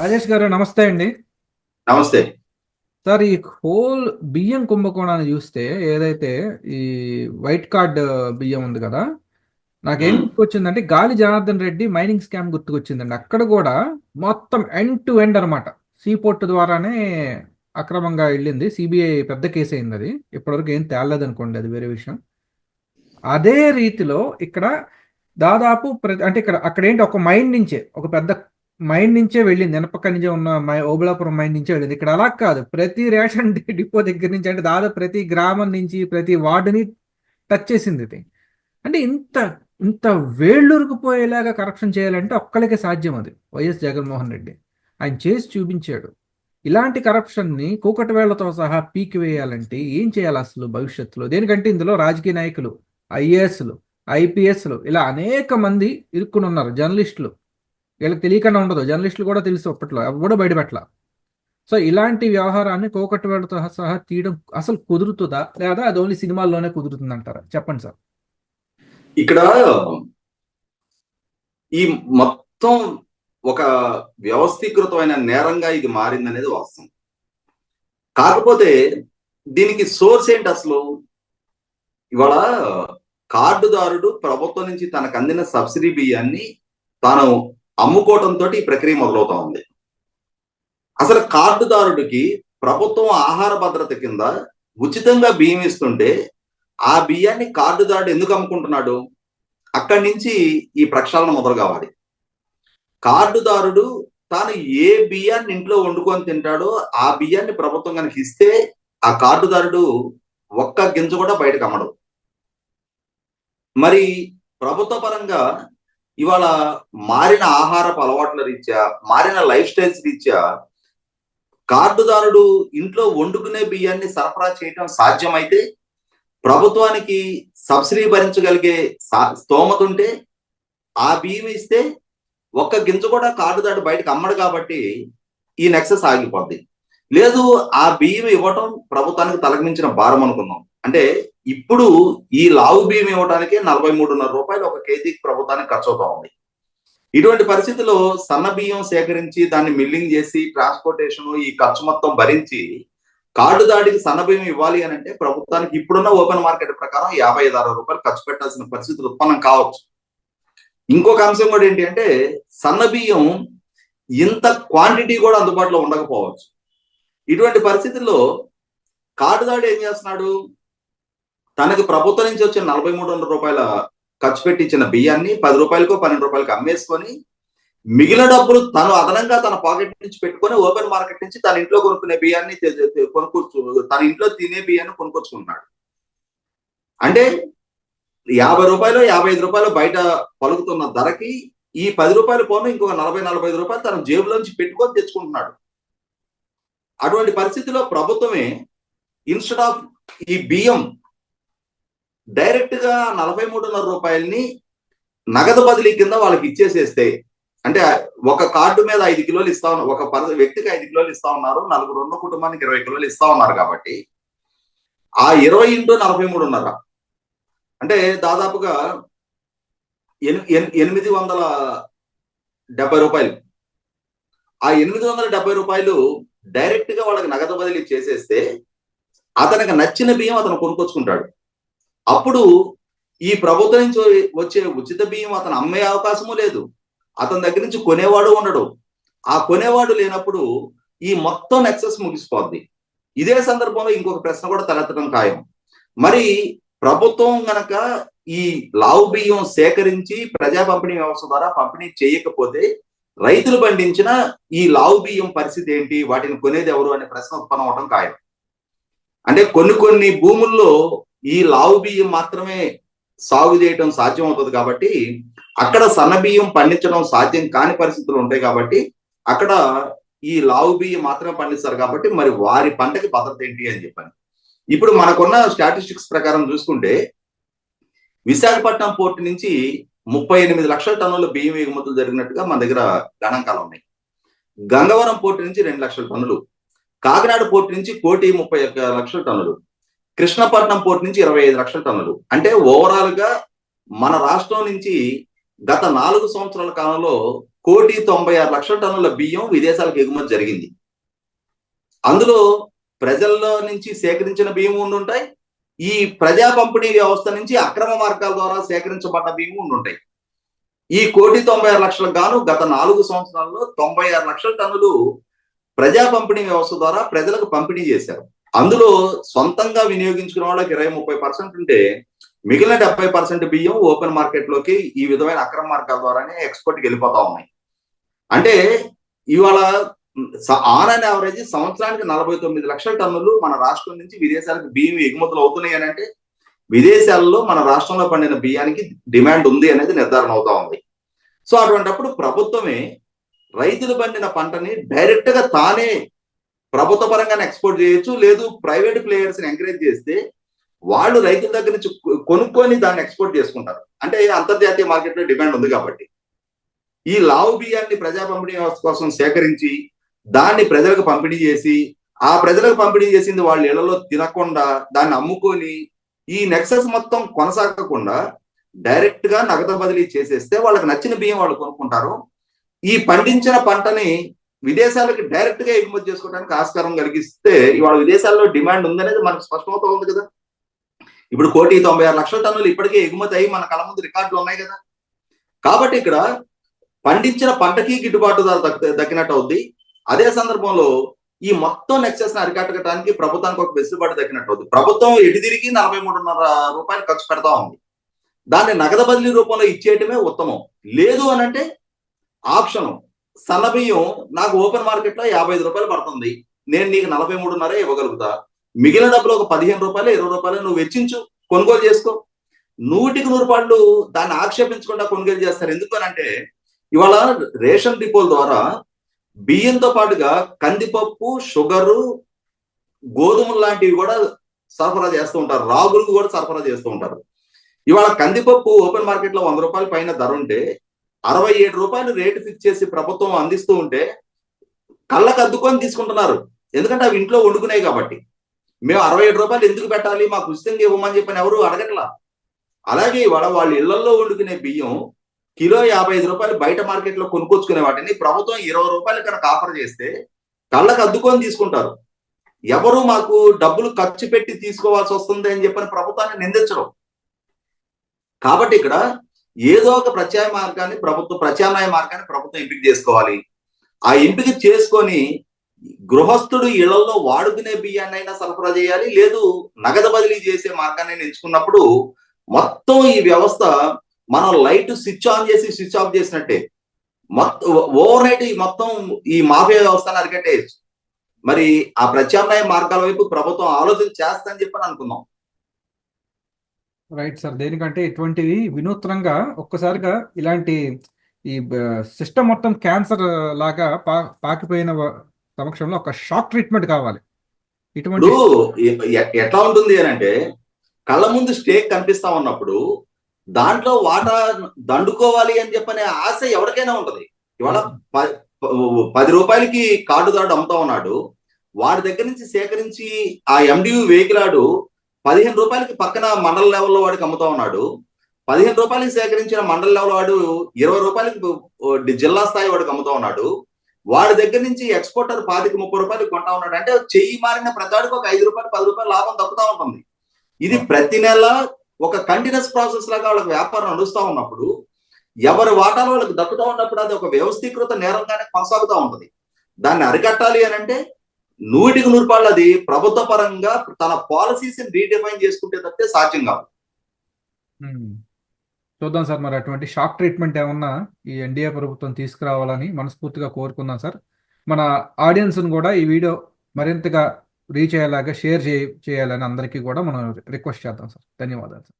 రాజేష్ గారు నమస్తే అండి. నమస్తే. సార్ ఈ హోల్ బియ్యం కుంభకోణాన్ని చూస్తే ఏదైతే ఈ వైట్ కార్డ్ బియ్యం ఉంది కదా నాకేం. గుర్తుకొచ్చిందంటే గాలి జనార్దన్ రెడ్డి మైనింగ్ స్కామ్ గుర్తుకొచ్చిందండి. అక్కడ కూడా మొత్తం ఎండ్ టు ఎండ్ అనమాట సీ పోర్ట్ ద్వారానే అక్రమంగా వెళ్ళింది. సిబిఐ పెద్ద కేసు అయింది అది. ఇప్పటివరకు ఏం తేలలేదు అనుకోండి అది వేరే విషయం. అదే రీతిలో ఇక్కడ దాదాపు అంటే ఇక్కడ అక్కడ ఏంటి ఒక మైండ్ నుంచే ఒక పెద్ద మైండ్ నుంచే వెళ్ళింది. వెనపక్క నుంచే ఉన్న మై ఓబులాపురం మైండ్ నుంచే వెళ్ళింది. ఇక్కడ అలా కాదు. ప్రతి రేషన్ డిపో దగ్గర నుంచి అంటే దాదాపు ప్రతి గ్రామం నుంచి ప్రతి వార్డుని టచ్ చేసింది ఇది. అంటే ఇంత ఇంత వేళ్ళూరుకుపోయేలాగా కరప్షన్ చేయాలంటే ఒక్కరికే సాధ్యం అది. వైఎస్ జగన్మోహన్ రెడ్డి. ఆయన చేసి చూపించాడు. ఇలాంటి కరప్షన్ని కూకటి వేళ్ళతో సహా పీకి వేయాలంటే ఏం చేయాలి అసలు భవిష్యత్తులో? దేనికంటే ఇందులో రాజకీయ నాయకులు ఐఏఎస్లు ఐపీఎస్లు ఇలా అనేక మంది ఇరుక్కుని ఉన్నారు జర్నలిస్టులు. వీళ్ళకి తెలియకుండా ఉండదు. జర్నలిస్టులు కూడా తెలుసు అప్పట్లో. కూడా బయటపెట్ల. సో ఇలాంటి వ్యవహారాన్ని కోకటి సహా తీయడం అసలు కుదురుతుందా? లేదా అది ఓన్లీ సినిమాల్లోనే కుదురుతుంది అంటారా చెప్పండి సార్. ఇక్కడ ఈ మొత్తం ఒక వ్యవస్థీకృతమైన నేరంగా ఇది మారిందనేది వాస్తవం. కాకపోతే దీనికి సోర్స్ ఏంటి అసలు? ఇవాళ కార్డుదారుడు ప్రభుత్వం నుంచి తనకు అందిన సబ్సిడీ బియ్యాన్ని తాను అమ్ముకోవడంతో ఈ ప్రక్రియ మొదలవుతా ఉంది. అసలు కార్డుదారుడికి ప్రభుత్వం ఆహార భద్రత కింద ఉచితంగా బియ్యం ఇస్తుంటే ఆ బియ్యాన్ని కార్డుదారుడు ఎందుకు అమ్ముకుంటున్నాడు? అక్కడి నుంచి ఈ ప్రక్షాళన మొదలు కావాలి. కార్డుదారుడు తాను ఏ బియ్యాన్ని ఇంట్లో వండుకొని తింటాడో ఆ బియ్యాన్ని ప్రభుత్వం కనుక ఇస్తే ఆ కార్డుదారుడు ఒక్క గింజ కూడా బయటకు అమ్మడు. మరి ప్రభుత్వ పరంగా ఇవాళ మారిన ఆహారపు అలవాట్ల రీత్యా మారిన లైఫ్ స్టైల్స్ రీత్యా కార్డుదారుడు ఇంట్లో వండుకునే బియ్యాన్ని సరఫరా చేయటం సాధ్యమైతే ప్రభుత్వానికి సబ్సిడీ భరించగలిగే స్తోమత ఉంటే ఆ బియ్యం ఇస్తే ఒక్క గింజ కూడా కార్డుదాడు బయటకు అమ్మడు కాబట్టి ఈ నెక్సెస్ ఆగిపోద్ది. లేదు ఆ బియ్యం ఇవ్వటం ప్రభుత్వానికి తలగమించిన భారం అనుకుందాం. అంటే ఇప్పుడు ఈ లావు బియ్యం ఇవ్వడానికి నలభై మూడున్నర రూపాయలు ఒక కేజీకి ప్రభుత్వానికి ఖర్చు అవుతా ఉంది. ఇటువంటి పరిస్థితిలో సన్న బియ్యం సేకరించి దాన్ని మిల్లింగ్ చేసి ట్రాన్స్పోర్టేషన్ ఈ ఖర్చు మొత్తం భరించి కార్డు దాడికి సన్న బియ్యం ఇవ్వాలి అని అంటే ప్రభుత్వానికి ఇప్పుడున్న ఓపెన్ మార్కెట్ ప్రకారం యాభై ఐదు అరవై రూపాయలు ఖర్చు పెట్టాల్సిన పరిస్థితులు ఉత్పన్నం కావచ్చు. ఇంకొక అంశం కూడా ఏంటి అంటే సన్న బియ్యం ఇంత క్వాంటిటీ కూడా అందుబాటులో ఉండకపోవచ్చు. ఇటువంటి పరిస్థితుల్లో కార్డుదాడు ఏం చేస్తున్నాడు? తనకి ప్రభుత్వం నుంచి వచ్చిన నలభై మూడు వందల రూపాయల ఖర్చు పెట్టి ఇచ్చిన బియ్యాన్ని పది రూపాయలకో పన్నెండు రూపాయలకి అమ్మేసుకొని మిగిలిన డబ్బులు తను అదనంగా తన పాకెట్ నుంచి పెట్టుకొని ఓపెన్ మార్కెట్ నుంచి తన ఇంట్లో కొనుక్కునే బియ్యాన్ని కొనుక్కొచ్చు. తన ఇంట్లో తినే బియ్యాన్ని కొనుక్కొచ్చుకుంటున్నాడు అంటే యాభై రూపాయలు యాభై ఐదు రూపాయలు బయట పలుకుతున్న ధరకి ఈ పది రూపాయలు పోను ఇంకొక నలభై నలభై ఐదు రూపాయలు తన జేబులోంచి పెట్టుకొని తెచ్చుకుంటున్నాడు. అటువంటి పరిస్థితిలో ప్రభుత్వమే ఇన్స్టెడ్ ఆఫ్ ఈ బియ్యం డైరెక్ట్గా నలభై మూడున్నర రూపాయలని నగదు బదిలీ కింద వాళ్ళకి ఇచ్చేసేస్తే అంటే ఒక కార్డు మీద ఐదు కిలోలు ఇస్తా ఉన్నారు ఒక పర్ వ్యక్తికి ఐదు కిలోలు ఇస్తా ఉన్నారు నలుగురు ఉన్న కుటుంబానికి ఇరవై కిలోలు ఇస్తా ఉన్నారు కాబట్టి ఆ ఇరవై ఇంటూ నలభై మూడున్నర అంటే దాదాపుగా ఎన్- ఎన్- ఎనిమిది వందల డెబ్బై రూపాయలు. ఆ ఎనిమిది వందల డెబ్బై రూపాయలు డైరెక్ట్గా వాళ్ళకి నగదు బదిలీ చేసేస్తే అతనికి నచ్చిన బియ్యం అతను కొనుక్కొచ్చుకుంటాడు. అప్పుడు ఈ ప్రభుత్వం నుంచి వచ్చే ఉచిత బియ్యం అతను అమ్మే అవకాశము లేదు. అతని దగ్గర నుంచి కొనేవాడు ఉండడు. ఆ కొనేవాడు లేనప్పుడు ఈ మొత్తం నెక్సెస్ ముగిసిపోద్ది. ఇదే సందర్భంలో ఇంకొక ప్రశ్న కూడా తలెత్తడం ఖాయం. మరి ప్రభుత్వం గనక ఈ లావు బియ్యం సేకరించి ప్రజా పంపిణీ వ్యవస్థ ద్వారా పంపిణీ చేయకపోతే రైతులు పండించిన ఈ లావు బియ్యం పరిస్థితి ఏంటి? వాటిని కొనేది ఎవరు? అనే ప్రశ్న ఉత్పన్నం అవడం ఖాయం. అంటే కొన్ని కొన్ని భూముల్లో ఈ లావు బియ్యం మాత్రమే సాగు చేయటం సాధ్యం అవుతుంది కాబట్టి అక్కడ సన్న బియ్యం పండించడం సాధ్యం కాని పరిస్థితులు ఉంటాయి కాబట్టి అక్కడ ఈ లావు బియ్యం మాత్రమే పండిస్తారు కాబట్టి మరి వారి పంటకి భద్రత ఏంటి అని చెప్పాను ఇప్పుడు మనకున్న స్టాటిస్టిక్స్ ప్రకారం చూసుకుంటే విశాఖపట్నం పోర్టు నుంచి ముప్పై ఎనిమిది లక్షల టన్నుల బియ్యం ఎగుమతులు జరిగినట్టుగా మన దగ్గర గణాంకాలు ఉన్నాయి. గంగవరం పోర్టు నుంచి రెండు లక్షల టన్నులు కాకినాడ పోర్టు నుంచి కోటి ముప్పై ఒక్క లక్షల టన్నులు కృష్ణపట్నం పోర్టు నుంచి ఇరవై ఐదు లక్షల టన్నులు. అంటే ఓవరాల్గా మన రాష్ట్రం నుంచి గత నాలుగు సంవత్సరాల కాలంలో కోటి తొంభై ఆరు లక్షల టన్నుల బియ్యం విదేశాలకు ఎగుమతి జరిగింది. అందులో ప్రజల్లో నుంచి సేకరించిన బియ్యం ఉండుంటాయి ఈ ప్రజా పంపిణీ వ్యవస్థ నుంచి అక్రమ మార్గాల ద్వారా సేకరించబడ్డ బియ్యం ఉండుంటాయి ఈ కోటి తొంభై ఆరు లక్షలకు గాను గత నాలుగు సంవత్సరాల్లో తొంభై ఆరు లక్షల టన్నులు ప్రజా పంపిణీ వ్యవస్థ ద్వారా ప్రజలకు పంపిణీ చేశారు. అందులో సొంతంగా వినియోగించుకునే వాళ్ళకి ఇరవై ముప్పై పర్సెంట్ ఉంటే మిగిలిన డెబ్బై పర్సెంట్ బియ్యం ఓపెన్ మార్కెట్లోకి ఈ విధమైన అక్రమ మార్గాల ద్వారానే ఎక్స్పోర్ట్కి వెళ్ళిపోతా ఉన్నాయి. అంటే ఇవాళ ఆన్ అండ్ యావరేజ్ సంవత్సరానికి నలభై తొమ్మిది లక్షల టన్నులు మన రాష్ట్రం నుంచి విదేశాలకు బియ్యం ఎగుమతులు అవుతున్నాయి అని అంటే విదేశాల్లో మన రాష్ట్రంలో పండిన బియ్యానికి డిమాండ్ ఉంది అనేది నిర్ధారణ అవుతా ఉంది. సో అటువంటిప్పుడు ప్రభుత్వమే రైతులు పండిన పంటని డైరెక్ట్గా తానే ప్రభుత్వ పరంగానే ఎక్స్పోర్ట్ చేయొచ్చు. లేదు ప్రైవేట్ ప్లేయర్స్ని ఎంకరేజ్ చేస్తే వాళ్ళు రైతుల దగ్గర నుంచి కొనుక్కొని దాన్ని ఎక్స్పోర్ట్ చేసుకుంటారు. అంటే అంతర్జాతీయ మార్కెట్లో డిమాండ్ ఉంది కాబట్టి. ఈ లావు బియ్యాన్ని ప్రజా పంపిణీ వ్యవస్థ కోసం సేకరించి దాన్ని ప్రజలకు పంపిణీ చేసి ఆ ప్రజలకు పంపిణీ చేసింది వాళ్ళ ఇళ్ళలో తినకుండా దాన్ని అమ్ముకొని ఈ నెక్సెస్ మొత్తం కొనసాగకుండా డైరెక్ట్గా నగదు బదిలీ చేసేస్తే వాళ్ళకి నచ్చిన బియ్యం వాళ్ళు కొనుక్కుంటారు. ఈ పండించిన పంటని విదేశాలకు డైరెక్ట్గా ఎగుమతి చేసుకోవడానికి ఆస్కారం కలిగిస్తే ఇవాళ విదేశాల్లో డిమాండ్ ఉందనేది మనకు స్పష్టమవుతా ఉంది కదా. ఇప్పుడు కోటి తొంభై ఆరు లక్షల టన్నులు ఇప్పటికే ఎగుమతి అయ్యి మన కళ ముందు రికార్డులు ఉన్నాయి కదా. కాబట్టి ఇక్కడ పండించిన పంటకి గిట్టుబాటు ధర దక్కినట్టు అవుద్ది. అదే సందర్భంలో ఈ మొత్తం నెక్సెస్ని అరికట్టడానికి ప్రభుత్వానికి ఒక వెసులుబాటు దక్కినట్టు అవుతుంది ప్రభుత్వం ఎటు తిరిగి నలభై మూడున్నర రూపాయలు ఖర్చు పెడతా ఉంది. దాన్ని నగదు బదిలీ రూపంలో ఇచ్చేయటమే ఉత్తమం. లేదు అని అంటే ఆప్షన్ సన్న బియ్యం నాకు ఓపెన్ మార్కెట్లో యాభై ఐదు రూపాయలు పడుతుంది. నేను నీకు నలభై మూడున్నర ఇవ్వగలుగుతా. మిగిలిన డబ్బులు ఒక పదిహేను రూపాయలు ఇరవై రూపాయలు నువ్వు వెచ్చించు కొనుగోలు చేసుకో. నూటికి నూరు పాళ్ళు దాన్ని ఆక్షేపించకుండా కొనుగోలు చేస్తారు. ఎందుకు అని అంటే ఇవాళ రేషన్ డిపోల ద్వారా బియ్యంతో పాటుగా కందిపప్పు షుగరు గోధుమలు లాంటివి కూడా సరఫరా చేస్తూ ఉంటారు. రాగులు కూడా సరఫరా చేస్తూ ఉంటారు. ఇవాళ కందిపప్పు ఓపెన్ మార్కెట్లో వంద రూపాయల పైన ధర ఉంటే అరవై ఏడు రూపాయలు రేటు ఫిక్స్ చేసి ప్రభుత్వం అందిస్తూ ఉంటే కళ్ళకు అద్దుకొని తీసుకుంటున్నారు. ఎందుకంటే అవి ఇంట్లో వండుకున్నాయి కాబట్టి. మేము అరవై ఏడు రూపాయలు ఎందుకు పెట్టాలి? మాకు ఉచితంగా ఇవ్వమని చెప్పని ఎవరు అడగట్లా. అలాగే ఇవాళ వాళ్ళ ఇళ్ళలో వండుకునే బియ్యం కిలో యాభై ఐదు రూపాయలు బయట మార్కెట్లో కొనుక్కొచ్చుకునే వాటిని ప్రభుత్వం ఇరవై రూపాయలు కనుక ఆఫర్ చేస్తే కళ్ళకు అద్దుకొని తీసుకుంటారు. ఎవరు మాకు డబ్బులు ఖర్చు పెట్టి తీసుకోవాల్సి వస్తుంది అని చెప్పని ప్రభుత్వాన్ని నిందించడం కాబట్టి ఇక్కడ ఏదో ఒక ప్రత్యాయ మార్గాన్ని ప్రభుత్వం ప్రత్యామ్నాయ మార్గాన్ని ప్రభుత్వం ఎంపిక చేసుకోవాలి. ఆ ఎంపిక చేసుకొని గృహస్థుడు ఇళ్ళలో వాడుకునే బియ్యాన్ని అయినా సరఫరా చేయాలి లేదు నగదు బదిలీ చేసే మార్గాన్ని ఎంచుకున్నప్పుడు మొత్తం ఈ వ్యవస్థ మనం లైట్ స్విచ్ ఆన్ చేసి స్విచ్ ఆఫ్ చేసినట్టే. మొత్తం ఓవర్ నైట్ ఈ మొత్తం ఈ మాఫియా వ్యవస్థను అరికట్టేయచ్చు. మరి ఆ ప్రత్యామ్నాయ మార్గాల వైపు ప్రభుత్వం ఆలోచన చేస్తుందని చెప్పని అనుకుందాం రైట్ సార్ దేనికంటే ఇటువంటివి వినూత్నంగా ఒక్కసారిగా ఇలాంటి ఈ సిస్టమ్ మొత్తం క్యాన్సర్ లాగా పా పాకిపోయిన సమక్షంలో ఒక షాక్ ట్రీట్మెంట్ కావాలి. ఇటువంటి ఎట్లా ఉంటుంది అని అంటే కళ్ళ ముందు స్టేక్ కనిపిస్తా ఉన్నప్పుడు దాంట్లో వాటా దండుకోవాలి అని చెప్పనే ఆశ ఎవరికైనా ఉంటది. ఇవాళ ప- పది రూపాయలకి కార్డుదారుడు అమ్ముతా ఉన్నాడు. వాడి దగ్గర నుంచి సేకరించి ఆ ఎండియు వెహికలాడు పదిహేను రూపాయలకి పక్కన మండల లెవెల్లో వాడికి అమ్ముతా ఉన్నాడు. పదిహేను రూపాయలకి సేకరించిన మండల లెవెల్ వాడు ఇరవై రూపాయలకి జిల్లా స్థాయి వాడికి అమ్ముతా ఉన్నాడు. వాడి దగ్గర నుంచి ఎక్స్పోర్టర్ పాతికి ముప్పై రూపాయలు కొంటా ఉన్నాడు. అంటే చెయ్యి మారిన ప్రతి వాడికి ఒక ఐదు రూపాయలు పది రూపాయలు లాభం దక్కుతా ఉంటుంది. ఇది ప్రతి నెల ఒక కంటిన్యూస్ ప్రాసెస్ లాగా వాళ్ళకి వ్యాపారం నడుస్తూ ఉన్నప్పుడు ఎవరి వాటాలు వాళ్ళకి దక్కుతూ ఉన్నప్పుడు అది ఒక వ్యవస్థీకృత నేరంగానే కొనసాగుతూ ఉంటుంది. దాన్ని అరికట్టాలి అని అంటే నూటికి నూరు రూపాయలు అది ప్రభుత్వ పరంగా తన పాలసీస్ రీడిఫైన్ చేసుకుంటే తప్పితే సాధ్యం కాదు. చూద్దాం సార్ మరి అటువంటి షాక్ ట్రీట్మెంట్ ఏమన్నా ఈ ఎన్డీఏ ప్రభుత్వం తీసుకురావాలని మనస్ఫూర్తిగా కోరుకుందాం సార్. మన ఆడియన్స్ను కూడా ఈ వీడియో మరింతగా రీచ్ అయ్యేలాగా షేర్ చేయ చేయాలని అందరికీ కూడా మనం రిక్వెస్ట్ చేద్దాం సార్. ధన్యవాదాలు సార్.